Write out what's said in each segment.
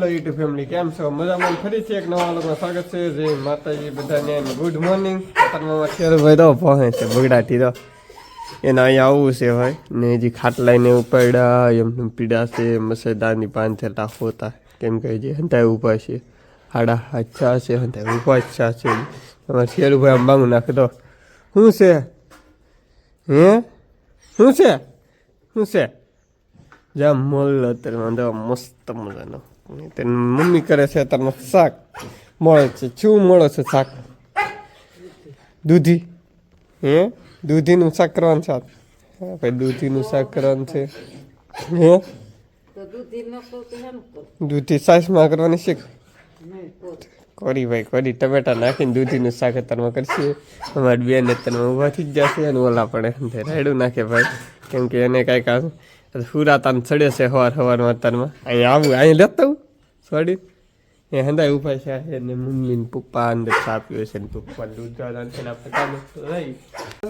Hello YouTube family કેમ છો? મજામાં? ફરીથી એક નવા લોકો સ્વાગત છે. જય માતાજી. બધાને ગુડ મોર્નિંગ અત્યારમાં ખેડૂભાઈ તો પહોંચે છે બગડાટી તો. એને અહીંયા આવવું છે ભાઈ. ને હજી ખાટલાઈને ઉપાડ્યા એમને પીડા છે મસેદાની પાન થતા હોતા. કેમ કે હજી હંતાય ઊભા છે. હાડા અચ્છા છે હંતાય ઊભા છે. તમારે ખેડૂભાઈ આમ બાંગું નાખે તો. શું છે? હે? શું છે? શું છે? જા મોલ અત્યારે વાંધો, મસ્ત મજાનો. તેની મમ્મી કરે છે અત્યારમાં શાક. મળે છે. શું મળે છે શાક? દૂધી. હે? દૂધીનું શાક કરવાનું છે ભાઈ દૂધીનું શાક કરવાનું છે. હે? દૂધી સાસમાં કરવાની શીખ કરી ભાઈ કરી. ટમેટા નાખીને દૂધીનું શાક અત્યારમાં કરશે અમારી બેન અત્યારમાં ઊભા થઈ જ જશે અને ઓલા પડે. રાયડું નાખે ભાઈ. કેમ કે એને કાંઈક આ હુરાતાને ચડે છે સવાર સવારમાં અત્યારમાં. અહીંયા આવું અહીંયા લેતા સોડી એ હંદાય ઊભા છે એને મમ્મી ને પપ્પા અંદર પીવે છે ને પપ્પા દૂધ છે ને આપણે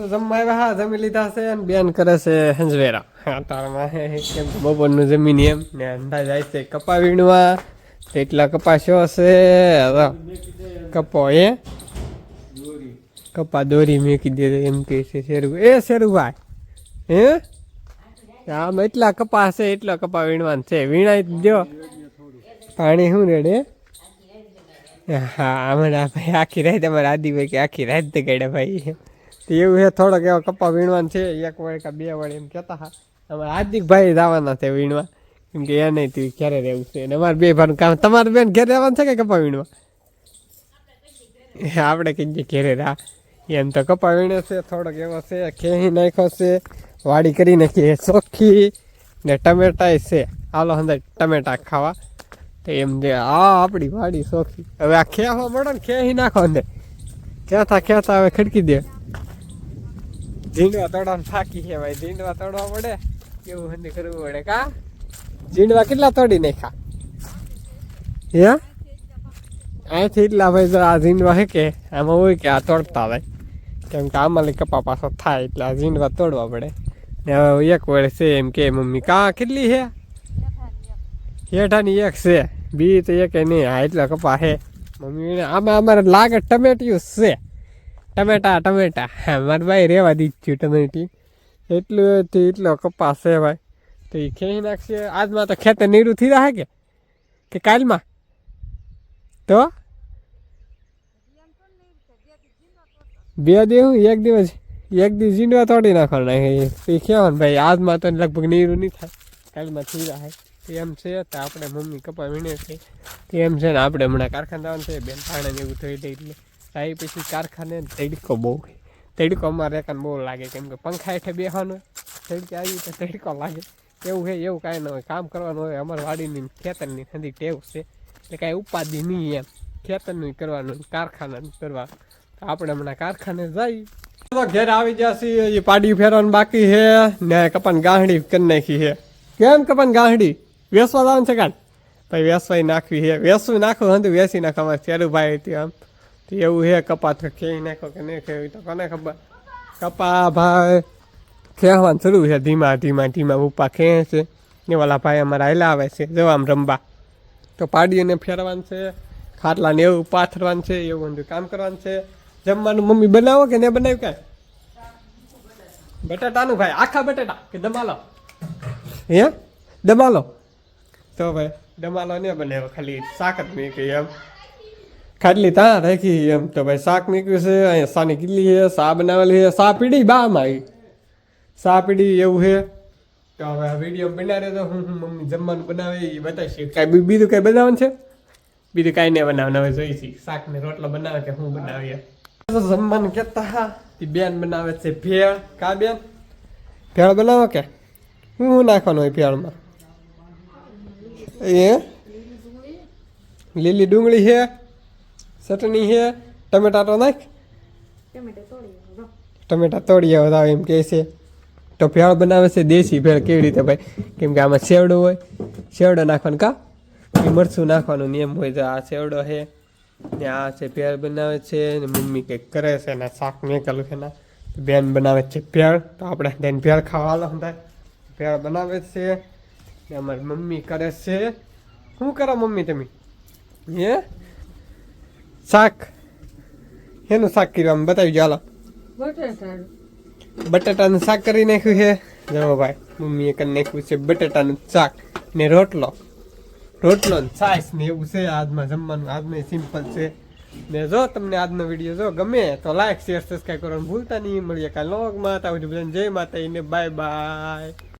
જમવા આવ્યા, હા, જમી લીધા છે અને બેન કરે છે હંજવેરા. હા, તારમાં કેમ બપોરનું જમીન એમ. ને અંદાજ જાય છે કપા વીણવા એટલા કપાસ્યો હશે. કપો એ કપા દોરી મેકી દે એમ કે છે શેરુ. એ શેરુભાઈ, હે? આમ એટલા કપા છે, એટલા કપા વીણવાનું છે. વીણાઈ દો પાણી શું રેડે હા અમારા ભાઈ આખી રાત અમારા આદિભાઈ કે આખી રાત દગાડ્યા ભાઈ. તો એવું છે, થોડોક એવો કપા વીણવાનું છે, એક વડે કે બે વડે એમ કહેતા હા અમારા આદિકભાઈ ભાઈ જવાના છે વીણવા. કેમ કે એ નહીં તું ક્યારે રહેવું છે. અને અમારે બે ભાઈનું કામ તમારે બેન ઘરે રહેવાનું છે કે કપા વીણવા? આપણે કહીએ ઘેરે રા એમ તો કપા વીણે છે, થોડોક એવો છે, ખેહી નાખ્યો છે, વાડી કરી નાખીએ ચોખ્ખી ને ટમેટા છે. હાલો અંદર ટમેટા ખાવા. તો એમ જે આ આપણી વાડી સોખી. હવે આ ખેવા મળે ને ખેહી નાખો ને ખેતા ખેતા હવે ખડકી દે. ઝીંડવા તોડવાનું થાકી છે ભાઈ, ઝીંડવા તોડવા પડે કેવું હંધી કરવું પડે કા? ઝીંડવા કેટલા તોડી નાખ્યા? હે? અહીંથી એટલા ભાઈ આ ઝીંડવા હે કે, આમાં હોય કે આ તોડતા ભાઈ કેમ કે આમાં કપા પાછો થાય એટલે આ ઝીંડવા તોડવા પડે. ને હવે એક છે એમ કે, મમ્મી, કા કેટલી છે હેઠાની એક છે બી તો એક નહીં હા એટલા કપા હે મમ્મીને આમાં અમારે લાગે ટમેટિયું છે. ટમેટા ટમેટા. હા, મારે ભાઈ રહેવા દીધું ટમેટી. એટલું એટલો કપાસ છે ભાઈ. તો એ ખેંચી નાખશે. આજમાં તો ખેતર નીરું થઈ રહે કે? કે કાલમાં? તો? બે દિવસ એક દિવસ એક દિવસ ઝીંડવા તોડી નાખવાના એ કહેવાનું ભાઈ. આજમાં તો લગભગ નીરું નહીં થાય. કાલમાં થઈ રહે એમ છે તો આપણે મમ્મી કપા વીણે છે. એમ છે ને આપણે હમણાં કારખાને આવવાનું છે, બેન પાણે ને એવું થઈ જાય એટલે. આવી પછી કારખાને તડકો બહુ તડકો અમારે એકાને બહુ લાગે કેમ કે પંખા હેઠે બેસવાનું તડકે આવી તો તડકો લાગે. એવું છે, એવું કાંઈ ન હોય. કામ કરવાનું હોય, અમારી વાડીની ખેતરની ઠંડી ટેવ છે. એટલે કાંઈ ઉપાધિ નહીં એમ. ખેતરનું કરવાનું કારખાનાનું તો આપણે હમણાં કારખાને જઈ. તો ઘેર આવી જશે એ પાડી ફેરવાનું બાકી છે ને કપાન ગાંહડી કરી નાખી છે. કેમ કપાન ગાંહડી? વેસવા જવાનું છે કાન ભાઈ, વેસવાઈ નાખવી છે. વેસવું નાખવું હતું વેસી નાખો. અમારે ચેરુભાઈ હતી આમ. એવું હે કપા તો ખેઈ નાખો કે નહીં ખેવી તો કોને ખબર? કપા ભાઈ ખેવાનું શરૂ છે. ધીમા ધીમા ધીમા ઉપા ખેંચે. છે ને વાલા ભાઈ અમારા આયલા આવે છે. જવા આમ રમવા. તો પાડીને ફેરવાનું છે. ખાટલા ને એવું પાથરવાનું છે. એવું બધું કામ કરવાનું છે. જમવાનું મમ્મી બનાવો કે ને બનાવ્યું કાંઈ? બટાટાનું ભાઈ. આખા બટાટા કે દબાલો? હે? દમાલો તો ભાઈ ડમાલો ને બનાવ્યો ખાલી શાક જ મૂકી એમ ખાટલી ત્યાં રાખી એમ તો ભાઈ શાક મૂક્યું છે અહીંયા સાની કેટલી છે સા બનાવેલી છે સા પીડી બામાં આવી સા પીડી એવું છે તો હવે વીડિયો બનાવે તો હું મમ્મી જમવાનું બનાવે એ બતાવીશ કાંઈ બીજું કાંઈ બનાવવાનું છે? બીજું કાંઈ નહીં બનાવવાનું હવે જોઈશી શાક ને રોટલો બનાવે કે હું બનાવીએ? તો જમવાનું કહેતા હા. એ બેન બનાવે છે ભેળ. કા બેન? ભેળ બનાવો કે? હું નાખવાનું હોય ભેળમાં? એ લીલી ડુંગળી છે ચટણી છે ટમેટા તો નાખ ટમેટા તોડી આવો ટમેટા એમ કહે છે. તો ભેળ બનાવે છે દેશી ભેળ કેવી રીતે ભાઈ? કેમ કે આમાં સેવડો હોય. સેવડો નાખવાનું કા? મરચું નાખવાનું નિયમ હોય તો આ સેવડો છે ને આ છે ભેળ બનાવે છે ને મમ્મી કંઈક કરે છે ને શાક મેકેલું છે ને બેન બનાવે છે ભેળ તો આપણે તેને ભેળ ખાવા ભેળ બનાવે છે. ને અમારી મમ્મી કરે છે. શું કરો મમ્મી તમે? હે? શાક. એનું શાક કર્યું? આમ બતાવી ચાલો બટાટાનું. શાક કરી નાખ્યું છે. જવો ભાઈ મમ્મીએ કરી નાખ્યું છે બટાટાનું શાક ને રોટલો. રોટલો ને છાશ ને એવું છે. આજમાં જમવાનું આજમાં સિમ્પલ છે. ને જો તમને આજનો વીડિયો જો ગમે તો લાઈક શેર સબસ્ક્રાઈબ કરવાનું ભૂલતા નહીં. મળીએ કાલે નવકમાં માતા બધાને જય માતા બાય બાય